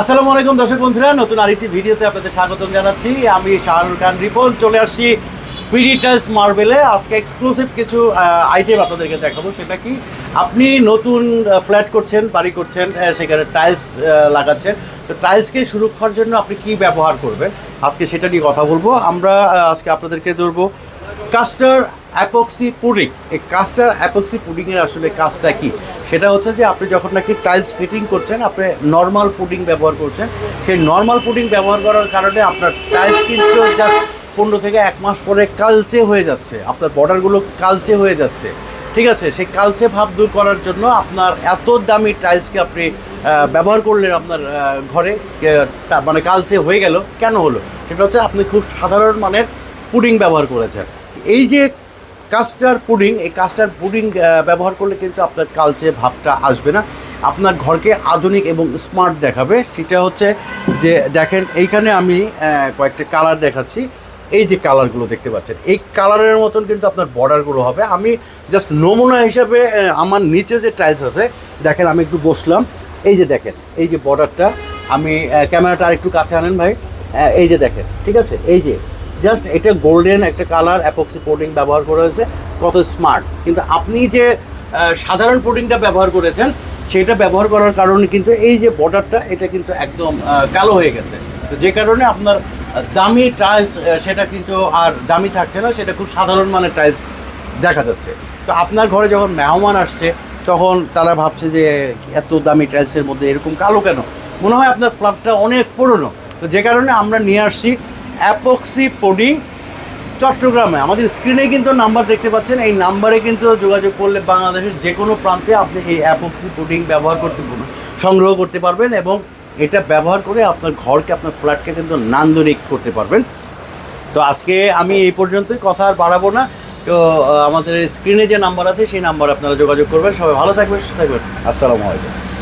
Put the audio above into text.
আসসালামু আলাইকুম দর্শক বন্ধুরা, নতুন আরেকটি ভিডিওতে আপনাদের স্বাগতম জানাচ্ছি। আমি শাহরুখ খান রিপন, চলে আসছি পিডি টাইলস মার্বেলে আজকে এক্সক্লুসিভ কিছু আইটেম আপনাদেরকে দেখাবো, সেটা কি? আপনি নতুন ফ্ল্যাট করছেন, বাড়ি করছেন সেখানে টাইলস লাগাচ্ছেন। তো টাইলসকে সুরক্ষার জন্য আপনি কি ব্যবহার করবেন? আজকে সেটা নিয়ে কথা বলব। আমরা আজকে আপনাদেরকে ধরবো কাস্টার অ্যাপক্সি পুডিং এই কাস্টার অ্যাপক্সি পুডিংয়ের আসলে কাজটা কি? সেটা হচ্ছে যে আপনি যখন নাকি টাইলস ফিটিং করছেন, আপনি নর্মাল পুডিং ব্যবহার করছেন, সেই নর্মাল পুডিং ব্যবহার করার কারণে আপনার টাইলস কিন্তু জাস্ট পনেরো থেকে এক মাস পরে কালচে হয়ে যাচ্ছে, আপনার বর্ডারগুলো কালচে হয়ে যাচ্ছে। ঠিক আছে, সেই কালচে ভাব দূর করার জন্য আপনার এত দামি টাইলসকে আপনি ব্যবহার করলেন আপনার ঘরে মানে কালচে হয়ে গেল, কেন হলো? সেটা হচ্ছে আপনি খুব সাধারণ মানের পুডিং ব্যবহার করেছেন। এই যে কাস্টার পুডিং, এই কাস্টার পুডিং ব্যবহার করলে কিন্তু আপনার কালচে ভাবটা আসবে না। আপনার ঘরকে আধুনিক এবং স্মার্ট দেখাবে। সেটা হচ্ছে যে, দেখেন, এইখানে আমি কয়েকটা কালার দেখাচ্ছি। এই যে কালারগুলো দেখতে পাচ্ছেন, এই কালারের মতন কিন্তু আপনার বর্ডারগুলো হবে। আমি জাস্ট নমুনা হিসাবে আমার নিচে যে টাইলস আছে, দেখেন, আমি একটু বসলাম। এই যে দেখেন, এই যে বর্ডারটা, আমি ক্যামেরাটা আরেকটু কাছে আনেন ভাই। এই যে দেখেন, ঠিক আছে? এই যে জাস্ট এটা গোল্ডেন, একটা কালার অ্যাপক্সি কোটিং ব্যবহার করা হয়েছে, কত স্মার্ট। কিন্তু আপনি যে সাধারণ কোটিংটা ব্যবহার করেছেন, সেটা ব্যবহার করার কারণে কিন্তু এই যে বর্ডারটা, এটা কিন্তু একদম কালো হয়ে গেছে। তো যে কারণে আপনার দামি টাইলস সেটা কিন্তু আর দামি থাকছে না, সেটা খুব সাধারণ মানের টাইলস দেখা যাচ্ছে। তো আপনার ঘরে যখন মেহমান আসছে, তখন তারা ভাবছে যে, এত দামি টাইলসের মধ্যে এরকম কালো কেন? মনে হয় আপনার ফ্ল্যাটটা অনেক পুরনো। তো যে কারণে আমরা নিয়ে আসছি অ্যাপক্সি পুডিং চট্টগ্রামে। আমাদের স্ক্রিনে কিন্তু নাম্বার দেখতে পাচ্ছেন। এই নাম্বারে কিন্তু যোগাযোগ করলে বাংলাদেশের যে কোনো প্রান্তে আপনি এই অ্যাপক্সি পুডিং ব্যবহার করতে সংগ্রহ করতে পারবেন এবং এটা ব্যবহার করে আপনার ঘরকে, আপনার ফ্ল্যাটকে কিন্তু নান্দনিক করতে পারবেন। তো আজকে আমি এই পর্যন্তই, কথা আর বাড়াবো না। তো আমাদের স্ক্রিনে যে নাম্বার আছে, সেই নাম্বার আপনারা যোগাযোগ করবেন। সবাই ভালো থাকবেন, সুস্থ থাকবেন। আসসালামু আলাইকুম।